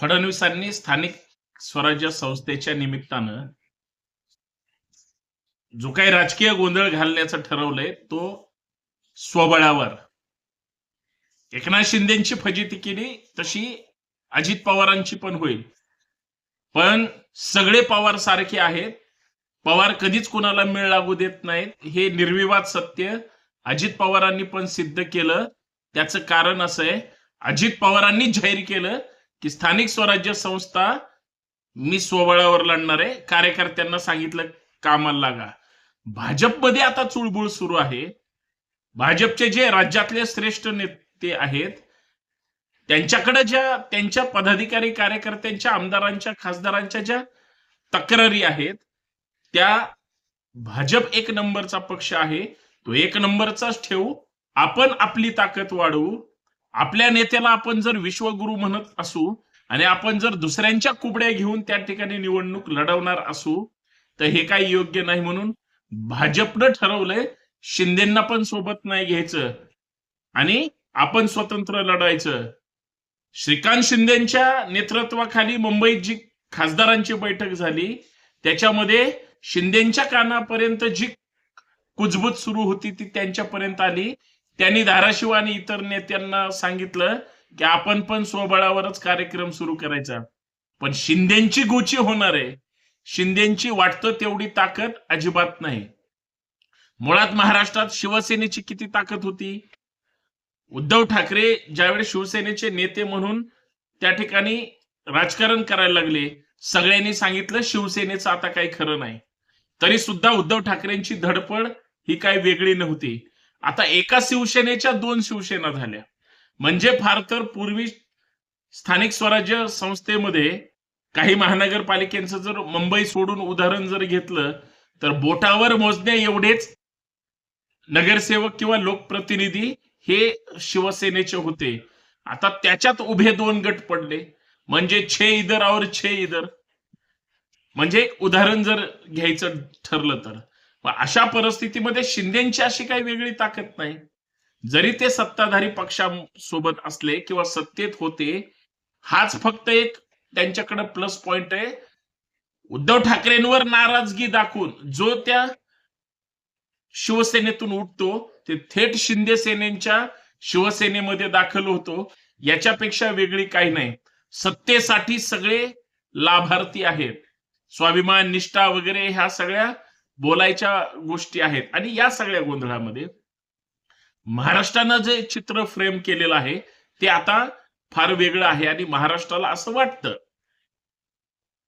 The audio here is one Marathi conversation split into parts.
फडणवीसांनी स्थानिक स्वराज्य संस्थेच्या निमित्तानं जो काही राजकीय गोंधळ घालण्याचं ठरवलंय तो स्वबळावर. एकनाथ शिंदेची फजिती केली तशी अजित पवारांची पण होईल. पण सगळे पवार सारखे आहेत. पवार कधीच कुणाला मेळ लागू देत नाहीत. हे निर्विवाद सत्य अजित पवारांनी पण सिद्ध केलं. त्याचं कारण असं आहे. अजित पवारांनी जाहीर केलं की स्थानिक स्वराज्य संस्था मी स्वबळावर लढणार आहे कार्यकर्त्यांना सांगितलं कामाला लागा. भाजपमध्ये आता चुळबुळ सुरू आहे. भाजपचे जे राज्यातले श्रेष्ठ नेते आहेत त्यांच्याकडे ज्या त्यांच्या पदाधिकारी कार्यकर्त्यांच्या आमदारांच्या खासदारांच्या ज्या तक्रारी आहेत त्या भाजप एक नंबरचा पक्ष आहे. तो एक नंबरचाच ठेवू. आपण आपली ताकद वाढवू. आपल्या नेत्याला आपण जर विश्वगुरु म्हणत असू आणि आपण जर दुसऱ्यांच्या कुबड्या घेऊन त्या ठिकाणी निवडणूक लढवणार असू तर हे काही योग्य नाही म्हणून भाजपनं ठरवलंय शिंदेना पण सोबत नाही घ्यायचं आणि आपण स्वतंत्र लढायचं. श्रीकांत शिंदेच्या नेतृत्वाखाली मुंबईत जी खासदारांची बैठक झाली त्याच्यामध्ये शिंदेच्या कानापर्यंत जी कुजबूज सुरू होती ती त्यांच्यापर्यंत आली. त्यांनी धाराशिव आणि इतर नेत्यांना सांगितलं की आपण पण स्वबळावरच कार्यक्रम सुरू करायचा. पण शिंदेची गोची होणार आहे. शिंदेची वाटतं तेवढी ताकद अजिबात नाही. मुळात महाराष्ट्रात शिवसेनेची किती ताकद होती? उद्धव ठाकरे ज्यावेळेस शिवसेनेचे नेते म्हणून त्या ठिकाणी राजकारण करायला लागले सगळ्यांनी सांगितलं शिवसेनेचं आता काही खरं नाही. तरी सुद्धा उद्धव ठाकरेंची धडपड ही काही वेगळी नव्हती. आता एका शिवसेनेच्या दोन शिवसेना झाल्या. म्हणजे फार तर पूर्वी स्थानिक स्वराज्य संस्थेमध्ये काही महानगरपालिकेचं जर मुंबई सोडून उदाहरण जर घेतलं तर बोटावर मोजण्या एवढेच नगरसेवक किंवा लोकप्रतिनिधी हे शिवसेनेचे होते. आता त्याच्यात उभे दोन गट पडले. म्हणजे छे इधर और छे इधर म्हणजे उदाहरण जर घ्यायचं ठरलं तर. मग अशा परिस्थितीमध्ये शिंदेची अशी काही वेगळी ताकद नाही. जरी ते सत्ताधारी पक्षासोबत असले किंवा सत्तेत होते हाच फक्त एक त्यांच्याकडे प्लस पॉइंट आहे. उद्धव ठाकरेंवर नाराजगी दाखवून जो त्या शिवसेनेतून उठतो ते थेट शिंदे सेनेच्या शिवसेनेमध्ये दाखल होतो. याच्यापेक्षा वेगळी काही नाही. सत्तेसाठी सगळे लाभार्थी आहेत. स्वाभिमान निष्ठा वगैरे ह्या सगळ्या बोलायच्या गोष्टी आहेत. आणि या सगळ्या गोंधळामध्ये महाराष्ट्रानं जे चित्र फ्रेम केलेलं आहे ते आता फार वेगळं आहे. आणि महाराष्ट्राला असं वाटतं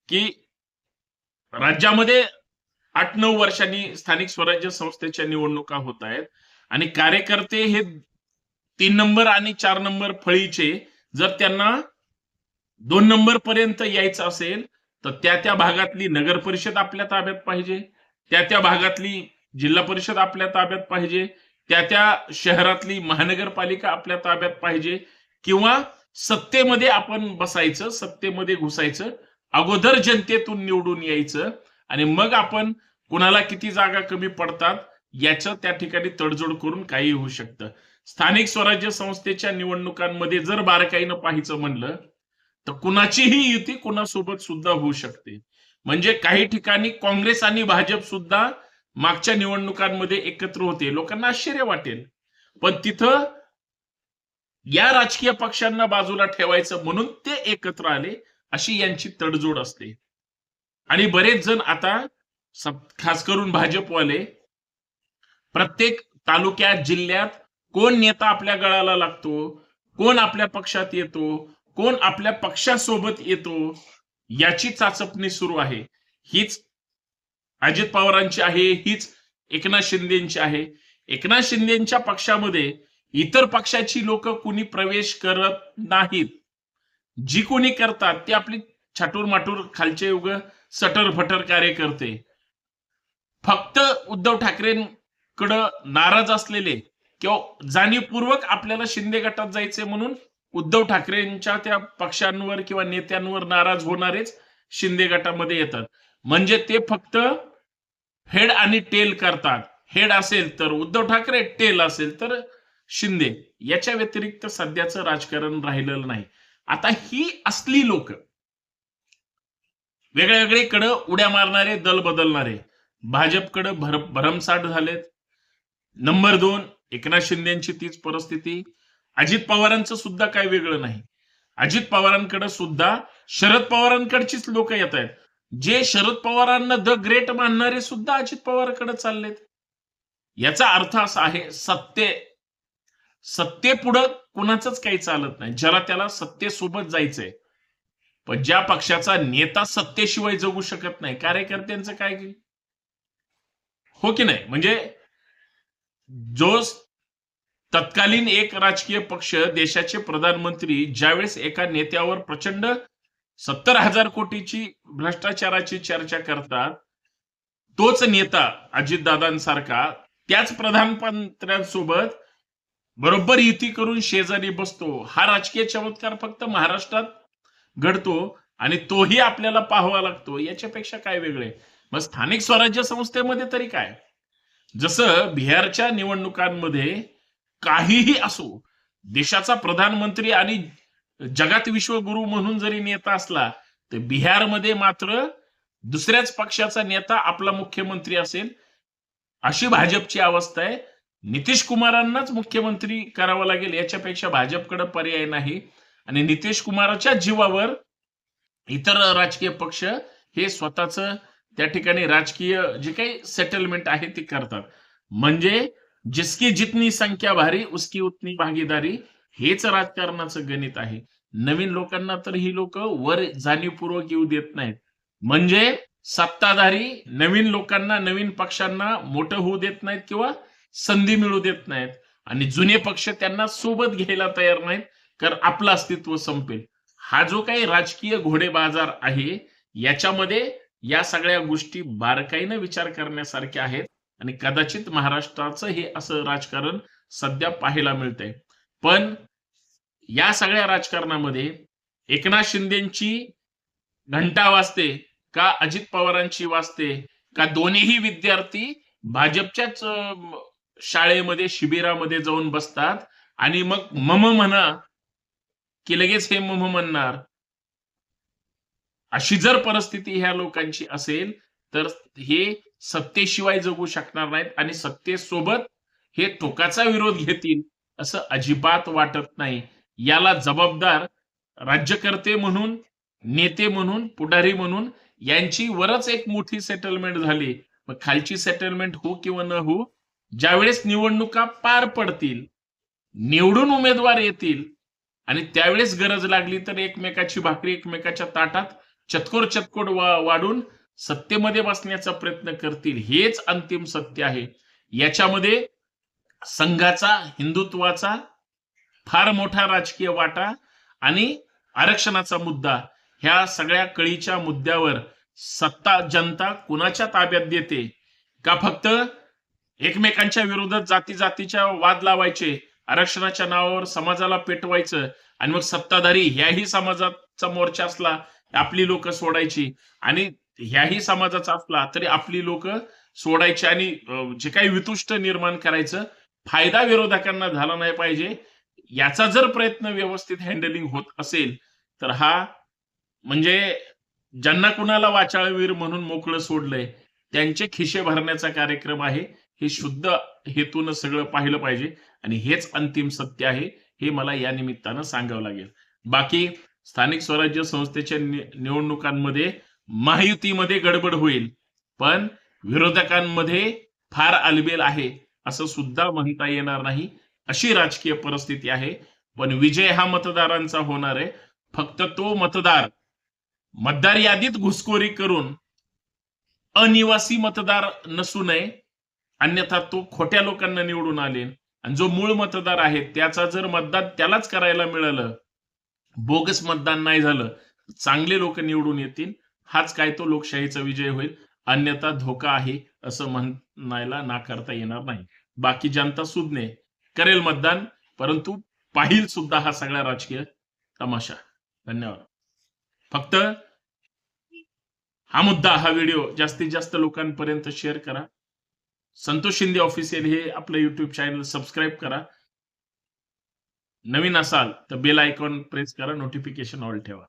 की राज्यामध्ये आठ नऊ वर्षांनी स्थानिक स्वराज्य संस्थेच्या निवडणुका होत आहेत. आणि कार्यकर्ते हे तीन नंबर आणि चार नंबर फळीचे जर त्यांना दोन नंबर पर्यंत यायचं असेल तर त्या त्या भागातली नगर परिषद आपल्या ताब्यात पाहिजे. त्या त्या भागातली जिल्हा परिषद आपल्या ताब्यात पाहिजे त्या त्या शहरातली महानगरपालिका आपल्या ताब्यात पाहिजे किंवा सत्तेमध्ये आपण बसायचं सत्तेमध्ये घुसायचं अगोदर जनतेतून निवडून यायचं आणि मग आपण कुणाला किती जागा कमी पडतात याचं त्या ठिकाणी तडजोड करून काही होऊ शकतं. स्थानिक स्वराज्य संस्थेच्या निवडणुकांमध्ये जर बारकाईनं पाहायचं म्हणलं तर कुणाचीही युती कुणासोबत सुद्धा होऊ शकते. म्हणजे काही ठिकाणी काँग्रेस आणि भाजप सुद्धा मागच्या निवडणुकांमध्ये एकत्र होते. लोकांना आश्चर्य वाटेल. पण तिथं या राजकीय पक्षांना बाजूला ठेवायचं म्हणून ते एकत्र आले अशी यांची तडजोड असते. आणि बरेच जण आता खास करून भाजपवाले प्रत्येक तालुक्यात जिल्ह्यात कोण नेता आपल्या गळाला लागतो कोण आपल्या पक्षात येतो कोण आपल्या पक्षासोबत येतो याची चाचपणी सुरू आहे. हीच अजित पवारांची आहे हीच एकनाथ शिंदेची आहे. एकनाथ शिंदेच्या पक्षामध्ये इतर पक्षाची लोक कुणी प्रवेश करत नाहीत. जी कोणी करतात ती आपली छाटूर माटूर खालचे उग सटर फटर कार्यकर्ते. फक्त उद्धव ठाकरेंकडं नाराज असलेले किंवा जाणीवपूर्वक आपल्याला शिंदे गटात जायचे म्हणून उद्धव ठाकरेंच्या त्या पक्षांवर किंवा नेत्यांवर नाराज होणारेच शिंदे गटामध्ये येतात. म्हणजे ते फक्त हेड आणि टेल करतात. हेड असेल तर उद्धव ठाकरे टेल असेल तर शिंदे. याच्या व्यतिरिक्त सध्याचं राजकारण राहिलेलं नाही. आता ही असली लोक वेगळ्या वेगळीकडं उड्या मारणारे दल बदलणारे. भाजपकडं भर भरमसाठ झालेत. नंबर दोन एकनाथ शिंदेची तीच परिस्थिती. अजित पवारांचं सुद्धा काय वेगळं नाही. अजित पवारांकडे सुद्धा शरद पवारांकडचीच लोक येत आहेत. जे शरद पवारांना द ग्रेट मानणारे सुद्धा अजित पवारकडे चाललेत. याचा अर्थ असा आहे सत्य सत्तेपुढं कुणाचंच काही चालत नाही. ज्याला त्याला सत्तेसोबत जायचंय. पण ज्या पक्षाचा नेता सत्तेशिवाय जगू शकत नाही कार्यकर्त्यांचं काय? हो की नाही? म्हणजे जो तत्कालीन एक राजकीय पक्ष देशाचे प्रधानमंत्री ज्यावेळेस एका नेत्यावर प्रचंड सत्तर हजार कोटीची भ्रष्टाचाराची चर्चा करतात तोच नेता अजितदादांसारखा त्याच प्रधानमंत्र्यांसोबत बरोबर युती करून शेजारी बसतो. हा राजकीय चमत्कार फक्त महाराष्ट्रात घडतो आणि तोही आपल्याला पाहावा लागतो. याच्यापेक्षा काय वेगळे? मग स्थानिक स्वराज्य संस्थेमध्ये तरी काय? जसं बिहारच्या निवडणुकांमध्ये काहीही असो देशाचा प्रधानमंत्री आणि जगात विश्वगुरु म्हणून जरी नेता असला तर बिहारमध्ये मात्र दुसऱ्याच पक्षाचा नेता आपला मुख्यमंत्री असेल अशी भाजपची अवस्था आहे. नितीश कुमारांनाच मुख्यमंत्री करावं लागेल याच्यापेक्षा भाजपकडे पर्याय नाही. आणि नितीश कुमाराच्या जीवावर इतर राजकीय पक्ष हे स्वतःच त्या ठिकाणी राजकीय जे काही सेटलमेंट आहे ते करतात. म्हणजे जिसकी जितनी संख्या भारी उसकी उतनी भागीदारी हेच राजकारणाचं गणित आहे. नवीन लोकांना तर ही लोक वर जाणीवपूर्वक येऊ देत नाहीत. म्हणजे सत्ताधारी नवीन लोकांना नवीन पक्षांना मोठं होऊ देत नाहीत किंवा संधी मिळू देत नाहीत. आणि जुने पक्ष त्यांना सोबत घ्यायला तयार नाहीत कारण आपलं अस्तित्व संपेल. हा जो काही राजकीय घोडे बाजार आहे याच्यामध्ये या सगळ्या गोष्टी बारकाईनं विचार करण्यासारख्या आहेत. आणि कदाचित महाराष्ट्राचं हे असं राजकारण सध्या पाहायला मिळतंय. पण या सगळ्या राजकारणामध्ये एकनाथ शिंदेची घंटा वाजते का अजित पवारांची वाजते का दोन्हीही विद्यार्थी भाजपच्याच शाळेमध्ये शिबिरामध्ये जाऊन बसतात आणि मग मम म्हणा की लगेच हे मम म्हणणार. अशी जर परिस्थिती ह्या लोकांची असेल तर हे सत्तेशिवाय जगू शकणार नाहीत आणि सत्तेसोबत हे टोकाचा विरोध घेतील असं अजिबात वाटत नाही. याला जबाबदार राज्यकर्ते म्हणून नेते म्हणून पुढारी म्हणून यांची वरच एक मोठी सेटलमेंट झाली. मग खालची सेटलमेंट हो किंवा न हो ज्यावेळेस निवडणुका पार पडतील निवडून उमेदवार येतील आणि त्यावेळेस गरज लागली तर एकमेकाची भाकरी एकमेकाच्या ताटात चतकोर चतकोर वा- वाढून सत्तेमध्ये बसण्याचा प्रयत्न करतील हेच अंतिम सत्य आहे. याच्यामध्ये संघाचा हिंदुत्वाचा फार मोठा राजकीय वाटा आणि आरक्षणाचा मुद्दा ह्या सगळ्या कळीच्या मुद्द्यावर सत्ता जनता कुणाच्या ताब्यात देते? का फक्त एकमेकांच्या विरोधात जाती जातीच्या वाद लावायचे आरक्षणाच्या नावावर समाजाला पेटवायचं आणि मग सत्ताधारी ह्याही समाजाचा मोर्चा असला आपली लोक सोडायची आणि ह्याही समाजाचा असला तरी आपली लोक सोडायची आणि जे काही वितुष्ट निर्माण करायचं फायदा विरोधकांना झाला नाही पाहिजे. याचा जर प्रयत्न व्यवस्थित हँडलिंग होत असेल तर हा म्हणजे ज्यांना कुणाला वाचाळवीर म्हणून मोकळं सोडलंय त्यांचे खिशे भरण्याचा कार्यक्रम आहे. हे शुद्ध हेतून सगळं पाहिलं पाहिजे आणि हेच अंतिम सत्य आहे हे मला या निमित्तानं सांगावं लागेल. बाकी स्थानिक स्वराज्य संस्थेच्या नि- निवडणुकांमध्ये महायुतीमध्ये गडबड होईल. पण विरोधकांमध्ये फार अलबेल आहे असं सुद्धा म्हणता येणार नाही. अशी राजकीय परिस्थिती आहे. पण विजय हा मतदारांचा होणार आहे. फक्त तो मतदार मतदार यादीत घुसखोरी करून अनिवासी मतदार नसू नये. अन्यथा तो खोट्या लोकांना निवडून आले आणि जो मूळ मतदार आहे त्याचा जर मतदान त्यालाच करायला मिळालं बोगस मतदान नाही झालं चांगले लोक निवडून येतील. हाच काय तो लोकशाहीचा विजय होईल? अन्यथा धोका आहे असं म्हणायला नाकारता येणार नाही. बाकी जनता सुज्ञे करेल मतदान परंतु पाहिल सुद्धा हा सगळा राजकीय तमाशा. धन्यवाद. फक्त हा मुद्दा हा व्हिडिओ जास्तीत जास्त लोकांपर्यंत शेअर करा. संतोष शिंदे ऑफिशियल हे आपलं युट्यूब चॅनल सबस्क्राईब करा. नवीन असाल तर बेल आयकॉन प्रेस करा नोटिफिकेशन ऑल ठेवा.